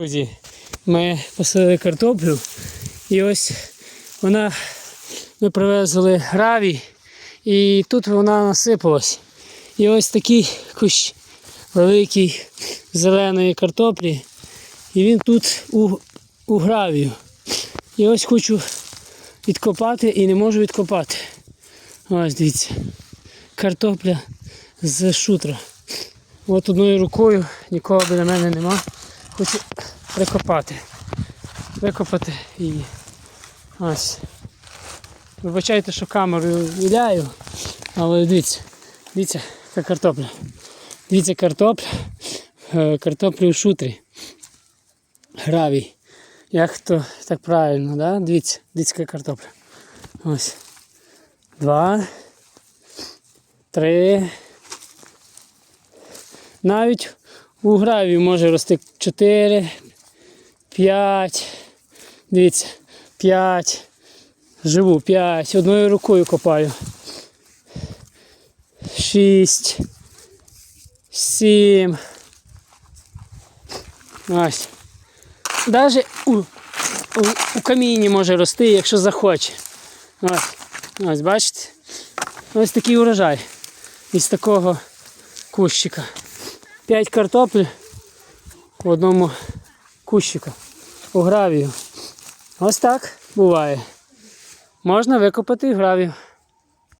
Друзі, ми посадили картоплю і ось вона, ми привезли гравій, і тут вона насипалась. І ось такий кущ великий зеленої картоплі. І він тут у, у гравію. І ось хочу відкопати і не можу відкопати. Ось дивіться. Картопля з шутра. От одною рукою нікого біля мене нема. Хочу прикопати. Викопати її. Ось. Вибачайте, що камерою віляю, але дивіться, дивіться, яка картопля. Дивіться, картопля. Е, Картоплю шутрі. Гравій. Як то так правильно, да? Дивіться, дивіться, яка картопля. Ось. Два. Три. Навіть у гравію може рости 4, 5. Дивіться, 5. Живу 5. Одною рукою копаю. 6. 7. Ось. Навіть у, у, у камінні може рости, якщо захоче. Ось. Ось, бачите? Ось такий урожай із такого кущика. 5 картопль в одному кущику у гравію. Ось так буває. Можна викопати і гравію.